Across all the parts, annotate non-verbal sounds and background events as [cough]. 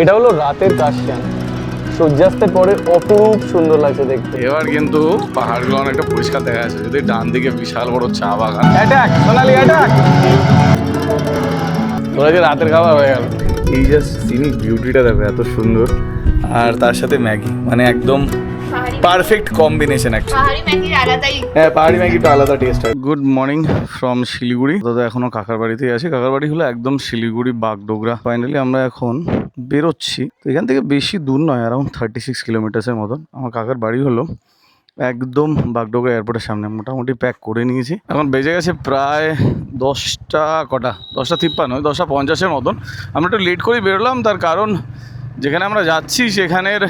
এটা হলো রাতের কাশিয়ান। সূর্যাস্তের পরে অপরূপ সুন্দর লাগছে দেখতে। এবার কিন্তু পাহাড়গুলো অনেকটা পরিষ্কার দেখা যাচ্ছে। যদি ডান দিকে বিশাল বড় চা বাগান। অ্যাটাক সোনালি অ্যাটাক তোরা যে রাতের খাবার হয়ে গেল। এই জাস্ট সিনিক বিউটিটা দেখো এত সুন্দর। আর তার সাথে ম্যাগি। মানে একদম পারফেক্ট কম্বিনেশন পাহাড়ি হ্যাঁ পাহাড়ি ম্যাগিটা আলাদা টেস্ট হয়। Good morning from Siliguri. দাদা এখনও কাকার বাড়িতেই আছি। কাকার বাড়ি হলো একদম শিলিগুড়ি বাগডোগরা। ফাইনালি আমরা এখন বেরোচ্ছি। তো এখান থেকে বেশি দূর নয় অ্যারাউন্ড থার্টি সিক্স কিলোমিটার্সের মতন। আমার কাকার বাড়ি হলো একদম বাগডোগরা এয়ারপোর্টের সামনে। মোটামুটি প্যাক করে নিয়েছি। এখন বেজে গেছে প্রায় দশটা কটা? দশটা তিপ্পান্ন ওই দশটা পঞ্চাশের মতন। আমরা একটু লেট করেই বেরোলাম। তার কারণ যেখানে আমরা যাচ্ছি সেখানের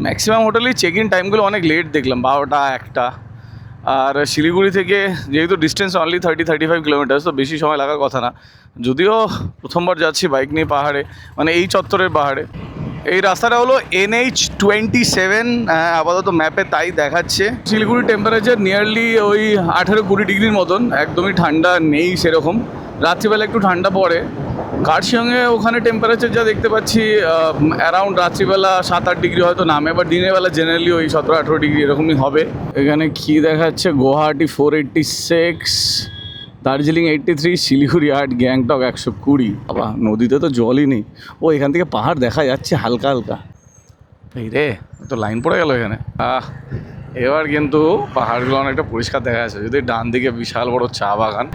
ম্যাক্সিমাম হোটেলেই চেক ইন টাইমগুলো অনেক লেট দেখলাম, বারোটা, একটা। আর শিলিগুড়ি থেকে যেহেতু distance only thirty thirty five kilometres তো বেশি সময় লাগার কথা না। যদিও প্রথমবার যাচ্ছি বাইক নিয়ে পাহাড়ে মানে এই চত্বরের পাহাড়ে। এই রাস্তাটা হলো এনএইচ টোয়েন্টি সেভেন আপাতত ম্যাপে তাই দেখাচ্ছে। শিলিগুড়ি টেম্পারেচার নিয়ারলি ওই আঠেরো কুড়ি ডিগ্রির মতন, একদমই ঠান্ডা নেই সেরকম। রাত্রিবেলা একটু ঠান্ডা পড়ে। কার্শিয়ংয়ে ওখানে টেম্পারেচার যা দেখতে পাচ্ছি অ্যারাউন্ড রাত্রিবেলা সাত আট ডিগ্রি হয়তো নামে বাট দিনের বেলা জেনারেলি ওই সতেরো আঠেরো ডিগ্রি এরকমই হবে। এখানে কি দেখাচ্ছে? Guwahati four eighty six Darjeeling eighty three Siliguri আট, গ্যাংটক একশো কুড়ি। বাবা, নদীতে তো জলই নেই। ও, এখান থেকে পাহাড় দেখা যাচ্ছে হালকা হালকা। এই রে, তো লাইন পড়ে গেল এখানে। আহ, এবার কিন্তু পাহাড়গুলো অনেকটা পরিষ্কার দেখা যাচ্ছে। যদি ডান দিকে বিশাল বড় চা বাগান।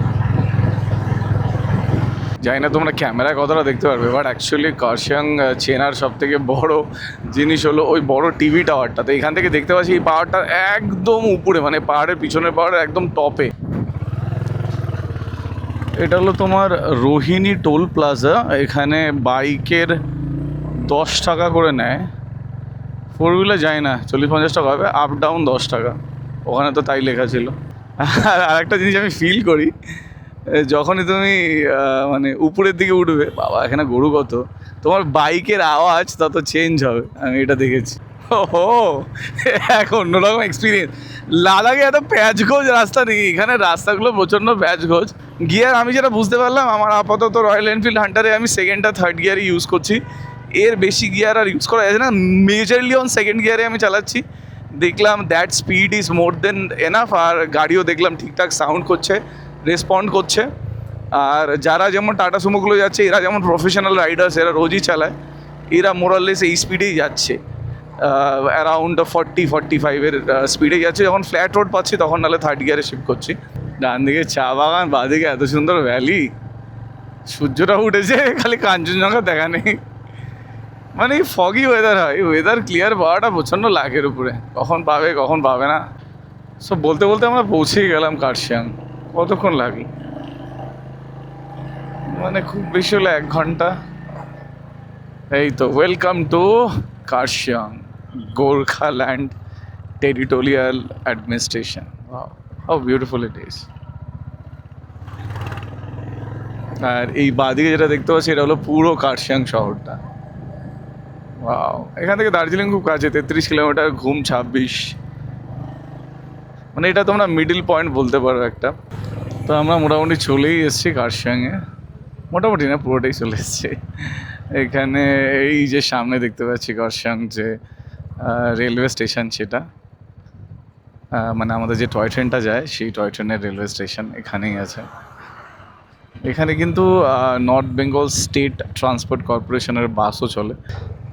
জানি না তোমরা ক্যামেরায় কতটা দেখতে পারবে বাট অ্যাকচুয়ালি কার্শিয়াং চেনার সব থেকে বড় জিনিস হলো ওই বড় টিভি টাওয়ারটা তো এখান থেকে দেখতে পাচ্ছি এই পাহাড়টা একদম উপরে মানে পাহাড়ের পিছনের পাহাড়ের একদম টপে এটা হলো তোমার রোহিণী টোল প্লাজা, এখানে বাইকের দশ টাকা করে নেয়। ফোর হুইলার যায় না, চল্লিশ পঞ্চাশ টাকা হবে আপ ডাউন দশ টাকা। ওখানে তো তাই লেখা ছিল। আর একটা জিনিস আমি ফিল করি যখনই তুমি মানে উপরের দিকে উঠবে, বাবা, এখানে গরু কত? তোমার বাইকের আওয়াজ তত চেঞ্জ হবে, আমি এটা দেখেছি। ও এক অন্যরকম এক্সপিরিয়েন্স লাদাখে এত প্যাচ ঘোজ রাস্তা নেই, এখানে রাস্তাগুলো প্রচণ্ড প্যাচ ঘোজ গিয়ার, আমি যেটা বুঝতে পারলাম, আমার আপাতত রয়্যাল এনফিল্ড হান্টারে আমি সেকেন্ড আর থার্ড গিয়ারই ইউজ করছি। এর বেশি গিয়ার আর ইউজ করা যাচ্ছে না মেজারলি অন সেকেন্ড গিয়ারে আমি চালাচ্ছি। দেখলাম that speed is more than enough আর গাড়িও দেখলাম ঠিকঠাক সাউন্ড করছে। রেসপন্ড করছে। আর যারা যেমন টাটা সুমোগুলো যাচ্ছে, এরা যেমন প্রফেশনাল রাইডার্স এরা রোজই চালায়, এরা মোরাললেস এই স্পিডেই যাচ্ছে। অ্যারাউন্ড ফর্টি ফর্টি ফাইভের স্পিডে যাচ্ছে। যখন ফ্ল্যাট রোড পাচ্ছি, তখন নাহলে থার্ড গিয়ারে শিফট করছি। ডান দিকে চা বাগান বাঁদিকে এত সুন্দর ভ্যালি সূর্যটা উঠেছে, খালি কাঞ্চনজঙ্ঘা দেখা নেই। মানে এই ফগি ওয়েদার হয়। ওয়েদার ক্লিয়ার পাওয়াটা প্রচণ্ড লাখের উপরে। কখন পাবে কখন পাবে না। সব বলতে বলতে আমরা পৌঁছেই গেলাম কার্শিয়াং। কতক্ষণ লাগে? মানে খুব বেশি হলো এক ঘণ্টা। এই তো welcome to Kurseong Gorkhaland territorial administration how beautiful it is আর এই বাদিকে যেটা দেখতে পাচ্ছি, এটা হলো পুরো কার্শিয়াং শহরটা। এখান থেকে দার্জিলিং খুব কাছে, তেত্রিশ কিলোমিটার, ঘুম ছাব্বিশ। মানে এটা তোমরা মিডিল পয়েন্ট বলতে পারো একটা। তো আমরা মোটামুটি চলেই এসেছি কার্শিয়াংয়ে। মোটামুটি না, পুরোটাই চলে এসেছি। এখানে এই যে সামনে দেখতে পাচ্ছি কার্শিয়াং যে রেলওয়ে স্টেশন সেটা। মানে আমাদের যে টয় ট্রেনটা যায়, সেই টয় ট্রেনের রেলওয়ে স্টেশন এখানেই আছে। এখানে কিন্তু নর্থ বেঙ্গল স্টেট ট্রান্সপোর্ট কর্পোরেশনের বাসও চলে।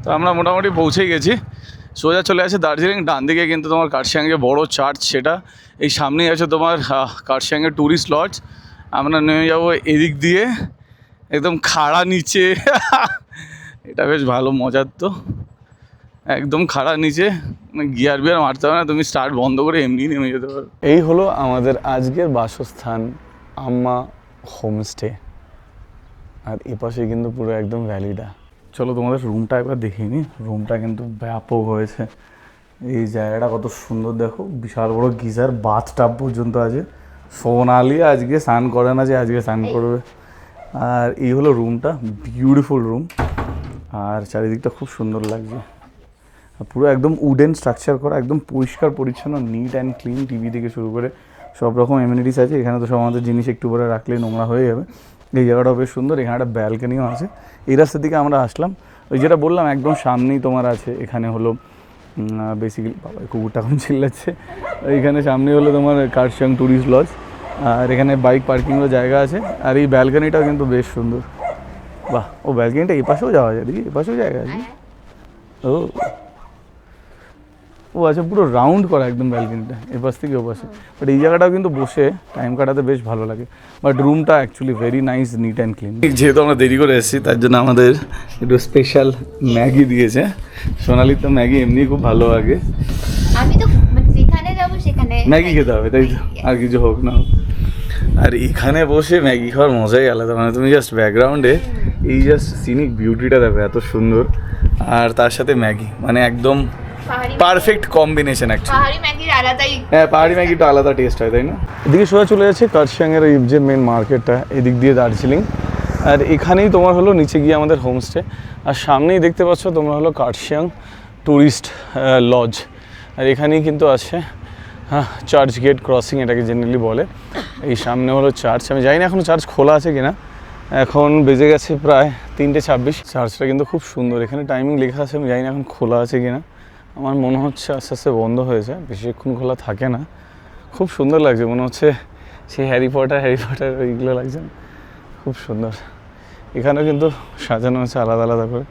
তো আমরা মোটামুটি পৌঁছেই গেছি। সোজা চলে আসে দার্জিলিং, ডান দিকে কিন্তু তোমার কার্শিয়াং বড় চার্চ সেটা। এই সামনেই আছে তোমার কার্শিয়াংয়ের ট্যুরিস্ট লজ আমরা নেমে যাব এদিক দিয়ে, একদম খাড়া নিচে। [laughs] এটা বেশ ভালো, মজার তো। একদম খাড়া নিচে গিয়ার বিয়ার মারতে হবে না, তুমি স্টার্ট বন্ধ করে এমনি নেমে যেতে পারো। এই হলো আমাদের আজকের বাসস্থান, আম্মা হোমস্টে। আর এপাশে কিন্তু পুরো একদম ভ্যালিটা চলো তোমাদের রুমটা একবার দেখিয়ে নিই। রুমটা কিন্তু ব্যাপক হয়েছে। এই জায়গাটা কত সুন্দর দেখো। বিশাল বড় গিজার বাথ টাব পর্যন্ত আছে। সোনালি আজকে স্নান করে না যে আজকে স্নান করবে। আর এই হলো রুমটা বিউটিফুল রুম আর চারিদিকটা খুব সুন্দর লাগছে। আর পুরো একদম উডেন স্ট্রাকচার করা একদম পরিষ্কার পরিচ্ছন্ন নিট অ্যান্ড ক্লিন টিভি থেকে শুরু করে সব রকম এমিনিটিস আছে। এখানে তো সব আমাদের জিনিস একটু পরে রাখলেই নোংরা হয়ে যাবে। এই জায়গাটাও বেশ সুন্দর, এখানে একটা ব্যালকানিও আছে। এই রাস্তা থেকে আমরা আসলাম। ওই যেটা বললাম, একদম সামনেই তোমার আছে, এখানে হলো বেসিক্যালি বাবা কুকুরটা এখন চিল্লাচ্ছে। এইখানে সামনে হলো তোমার কার্শিয়াং ট্যুরিস্ট লজ আর এখানে বাইক পার্কিংয়েরও জায়গা আছে। আর এই ব্যালকানিটাও কিন্তু বেশ সুন্দর। বাহ, ও ব্যালকানিটা এই পাশেও যাওয়া যায় দেখি এই পাশেও জায়গা আছে? ও ও আচ্ছা পুরো রাউন্ড করা একদম ব্যালকনিটা এ পাশ থেকে ও পাশে। বাট এই জায়গাটাও কিন্তু বসে টাইম কাটাতে বেশ ভালো লাগে। বাট রুমটা actually very nice neat and clean যেহেতু আমরা দেরি করে এসেছি তার জন্য আমাদের একটু স্পেশাল ম্যাগি দিয়েছে। সোনালির তো ম্যাগি এমনি খুব ভালো লাগে। আমি তো মানে যেখানে যাব সেখানে ম্যাগি খেতে হবে তাই তো? আর কিছু হোক না হোক। আর এখানে বসে ম্যাগি খাওয়ার মজাই আলাদা মানে তুমি জাস্ট ব্যাকগ্রাউন্ডে এই জাস্ট সিনিক বিউটিটা দেখো এত সুন্দর। আর তার সাথে ম্যাগি মানে একদম পারফেক্ট কম্বিনেশন অ্যাকচুয়ালি পাহাড়ি ম্যাগির আলাদাই হ্যাঁ পাহাড়ি ম্যাগি একটু আলাদা টেস্ট হয় তাই না? এদিকে সোজা চলে যাচ্ছে কার্শিয়াংয়ের এই যে মেন মার্কেটটা এদিক দিয়ে দার্জিলিং। আর এখানেই তোমার হলো নিচে গিয়ে আমাদের হোমস্টে আর সামনেই দেখতে পাচ্ছ তোমরা হলো কার্শিয়াং ট্যুরিস্ট লজ আর এখানেই কিন্তু আছে হ্যাঁ চার্চ গেট ক্রসিং এটাকে জেনারেলি বলে। এই সামনে হলো চার্চ আমি জানি না এখনও চার্চ খোলা আছে কিনা। এখন বেজে গেছে প্রায় তিনটে ছাব্বিশ। চার্চটা কিন্তু খুব সুন্দর। এখানে টাইমিং লেখা আছে আমি জানি না এখন খোলা আছে কিনা। আমার মনে হচ্ছে আস্তে আস্তে বন্ধ হয়েছে বেশিক্ষণ খোলা থাকে না। খুব সুন্দর লাগছে, মনে হচ্ছে সেই হ্যারি পটার হ্যারি পটার ওইগুলো লাগছে? খুব সুন্দর। এখানেও কিন্তু সাজানো হয়েছে আলাদা আলাদা করে।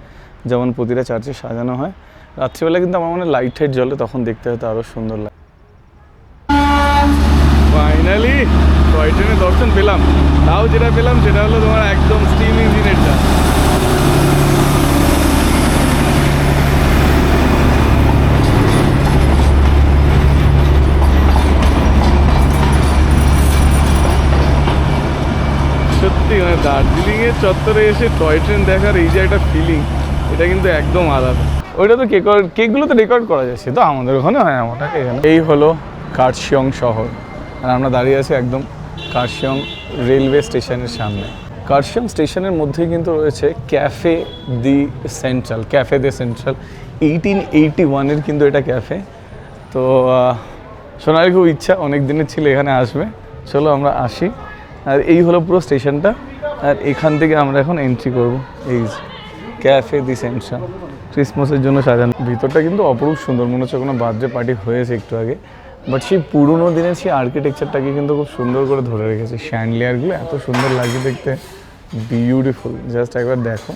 যেমন প্রতিটা চার্চে সাজানো হয়। রাত্রিবেলা কিন্তু আমার মনে লাইট টাইট জ্বলে, তখন দেখতে হয়তো আরও সুন্দর লাগে। ফাইনালি টয় ট্রেনের দর্শন পেলাম। তাও যেটা পেলাম, সেটা হলো তোমার একদম স্টিম ইঞ্জিনেরটা সত্যি মানে দার্জিলিংয়ের চত্বরে এসে টয় ট্রেন দেখার এই যে একটা ফিলিং এটা কিন্তু একদম আলাদা। ওইটা তো কেক কেকগুলো তো রেকর্ড করা সে তো আমাদের ওখানে হয় আমাটাকে এখানে। এই হলো কার্শিয়ং শহর, আর আমরা দাঁড়িয়ে আছি একদম কার্শিয়ং রেলওয়ে স্টেশনের সামনে। কার্শিয়ং স্টেশনের মধ্যেই কিন্তু রয়েছে cafe the central cafe the central eighteen eighty ওয়ানের কিন্তু এটা ক্যাফে তো সোনালি খুব ইচ্ছা, অনেক দিনের ছিল এখানে আসবে। চলো আমরা আসি। আর এই হলো পুরো স্টেশনটা, আর এখান থেকে আমরা এখন এন্ট্রি করব। এই ক্যাফে দি সেন্ট্রাল ক্রিসমাসের জন্য সাজানো। ভিতরটা কিন্তু অপরূপ সুন্দর, মনে হচ্ছে কোনো বার্থডে পার্টি হয়েছে একটু আগে। বাট সেই পুরনো দিনের সেই আর্কিটেকচারটাকে কিন্তু খুব সুন্দর করে ধরে রেখেছে। শ্যান্ডলিয়ারগুলো এত সুন্দর লাগছে দেখতে। বিউটিফুল জাস্ট একবার দেখো।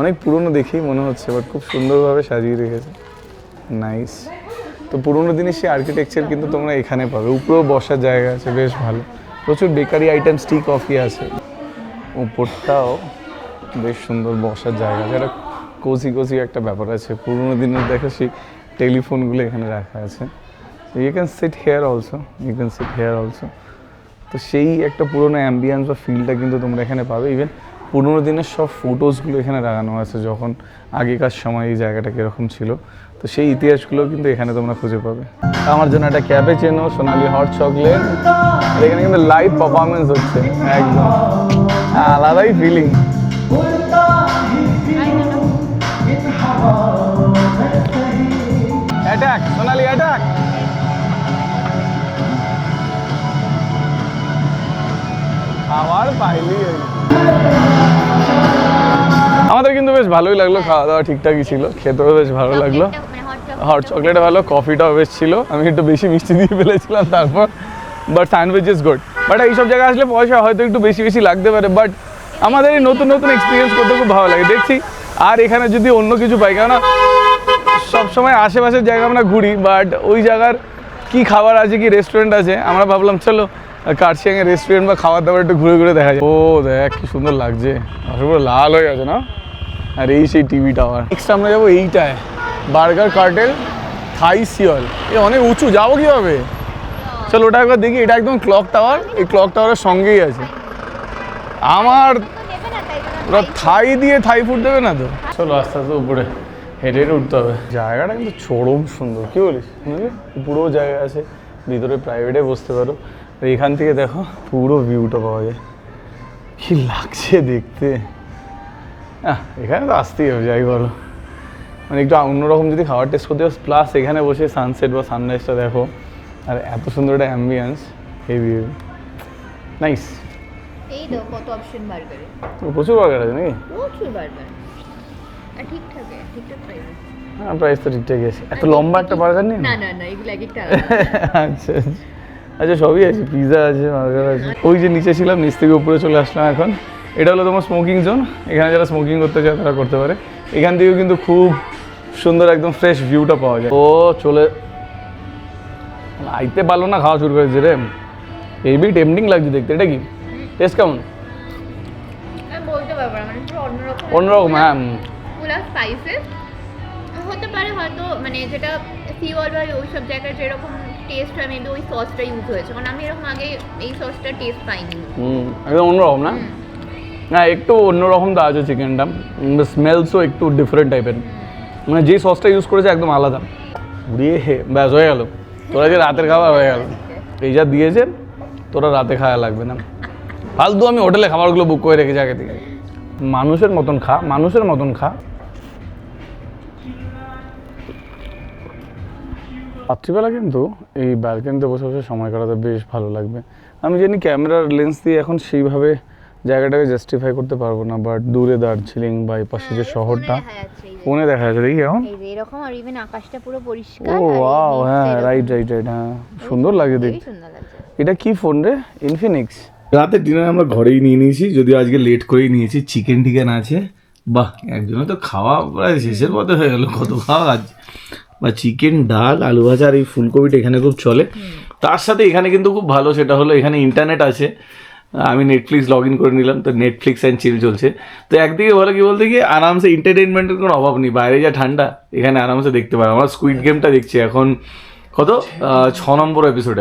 অনেক পুরনো দেখেই মনে হচ্ছে বাট খুব সুন্দরভাবে সাজিয়ে রেখেছে। নাইস তো পুরোনো দিনের সেই আর্কিটেকচার কিন্তু তোমরা এখানে পাবে। উপরেও বসার জায়গা আছে, বেশ ভালো। প্রচুর বেকারি আইটেমস টি কফি আছে। উপরটাও বেশ সুন্দর বসার জায়গা একটা কোজি কোজি একটা ব্যাপার আছে। পুরোনো দিনের দেখো সেই টেলিফোনগুলো এখানে রাখা আছে। You can sit here also you can sit here also তো সেই একটা পুরোনো অ্যাম্বিয়েন্স বা ফিলটা কিন্তু তোমরা এখানে পাবে। ইভেন পুরোনো দিনের সব ফটোসগুলো এখানে লাগানো আছে, যখন আগেকার সময় এই জায়গাটা কীরকম ছিল। তো সেই ইতিহাসগুলো কিন্তু এখানে তোমরা খুঁজে পাবে। আমার জন্য একটা ক্যাবে চেনো সোনালি হট চকলেট এখানে কিন্তু লাইভ পারফরমেন্স হচ্ছে, একদম। আলাদাই ফিলিং সোনালি আমাদের কিন্তু বেশ ভালোই লাগল, খাওয়া দাওয়া ঠিকঠাকই ছিল, খেতেও বেশ ভালো লাগল। হট চকলেট ভালো, কফিটাও বেশ ছিল। আমি একটু বেশি মিষ্টি দিয়ে ফেলেছিলাম তারপর। But sandwich is good but এইসব জায়গায় আসলে পয়সা হয়তো একটু বেশি বেশি লাগতে পারে। বাট আমাদের এই নতুন নতুন এক্সপিরিয়েন্স করতে খুব ভালো লাগে। দেখছি, আর এখানে যদি অন্য কিছু পাই, কেননা সবসময় আশেপাশের জায়গা আমরা ঘুরি বাট ওই জায়গার কি খাবার আছে, কি রেস্টুরেন্ট আছে, আমরা ভাবলাম, চলো, কার্শিয়াংয়ের রেস্টুরেন্ট বা খাবার দাবার একটু ঘুরে ঘুরে দেখা যায় ও, দেখ, কি সুন্দর লাগছে। পুরো লাল হয়ে গেছে, না? আর এই সেই টিভি টাওয়ার নেক্সট আমরা যাব এইটায়। Burger cartel Thai Seoul. এ অনেক উঁচু যাব কীভাবে? চলো ওটা একবার দেখি এটা একদম ক্লক টাওয়ার এই ক্লক টাওয়ারের সঙ্গেই আছে। আমার ওরা থাই দিয়ে থাই ফুড দেবে না তো? চলো আস্তে আস্তে উপরে হেঁটে হেঁটে উঠতে হবে। জায়গাটা কিন্তু চরম সুন্দর কী বলিস? বুঝলি পুরো জায়গা আছে ভিতরে প্রাইভেটে বসতে পারো। আর এখান থেকে দেখো পুরো ভিউটা পাওয়া যায়। কী লাগছে দেখতে। এখানে তো আসতেই হবে যাই বলো। মানে একটু অন্যরকম যদি খাবার টেস্ট করতে হয় প্লাস এখানে বসে সানসেট বা সানরাইজটা দেখো আর এত সুন্দর একটা অ্যাম্বিয়েন্স হেভি নাইস এই তো কত অপশন বার্গারে প্রচুর বার্গার আছে নাকি? প্রচুর বার্গার ঠিকঠাক ঠিকঠাক প্রাইস হ্যাঁ প্রাইস তো ঠিকঠাকই আছে। এত লম্বা একটা বার্গার নিয়ে না না না এগুলো এক একটা [laughs] আচ্ছা আচ্ছা। সবই আছে পিৎজা আছে বার্গার আছে। ওই যে নিচে ছিলাম নিচ থেকে উপরে চলে আসলাম এখন। এটা হলো তোমার স্মোকিং জোন এখানে যারা স্মোকিং করতে চায় তারা করতে পারে। এখান থেকেও কিন্তু খুব সুন্দর একদম ফ্রেশ ভিউটা পাওয়া যায়। ও চলে। আইতে পারল না খাওয়া শুরু করেছে রে। হেভি টেম্পটিং লাগছে দেখতে এটা কি? টেস্ট কেমন? না মানে অন্যরকম। অন্যরকম হ্যাঁ। হতে পারে হয়তো মানে যেটা সি ওয়াল বা ওই সব জায়গায় যেরকম টেস্ট হয় মেবি ওই সসটা ইউজ হয়েছে। কারণ আমি এরকম আগে এই সসটা টেস্ট পাইনি। হুম একদম অন্যরকম না? না একটু অন্যরকম তো আছে চিকেনটা স্মেলসও একটু ডিফারেন্ট টাইপের মানে যে সসটা ইউজ করেছে একদম আলাদা। দিয়ে ব্যাস হয়ে গেল। তোরা যে রাতের খাবার হয়ে গেল। এই যা দিয়েছে, তোরা রাতে খাওয়া লাগবে না। ফালতু আমি হোটেলে খাবারগুলো বুক করে রেখেছি আগে থেকে। মানুষের মতন খা, মানুষের মতন খা। রাত্রিবেলা কিন্তু এই ব্যালকানিতে বসে বসে সময় কাটাতে বেশ ভালো লাগবে। আমি জানি ক্যামেরার লেন্স দিয়ে এখন সেইভাবে জায়গাটাকে জাস্টিফাই করতে পারব না বাট দূরে দার্জিলিং বা এই পাশে যে শহরটা ফোনে দেখা যাচ্ছে দেখি এখন এই এরকম আর ইভেন আকাশটা পুরো ও পরিষ্কার ওয়াও হ্যাঁ রাইট রাইট রাইট হ্যাঁ সুন্দর লাগে দেখতে। এটা কি ফোন রে? ইনফিনিক্স রাতে ডিনার আমরা ঘরেই নিয়ে নিয়েছি যদিও আজকে লেট করেই নিয়েছি চিকেন টিকেন আছে। বাহ একজনে তো খাওয়া প্রায় শেষের পথে হয়ে গেল কত খাওয়া আজ। বা চিকেন ডাল আলু ভাজা আর এই ফুলকপিটা এখানে খুব চলে। তার সাথে এখানে কিন্তু খুব ভালো সেটা হলো এখানে ইন্টারনেট আছে। আমি নেটফ্লিক্স লগ ইন করে নিলাম, তো নেটফ্লিক্স অ্যান্ড চিল চলছে। তো একদিকে বলে কি বলতে কি আরামসে এন্টারটেনমেন্টের কোনো অভাব নেই, বাইরে যা ঠান্ডা, এখানে আরামসে দেখতে পারো। আমরা স্কুইড গেমটা দেখছি এখন, কত? ছ নম্বর এপিসোডে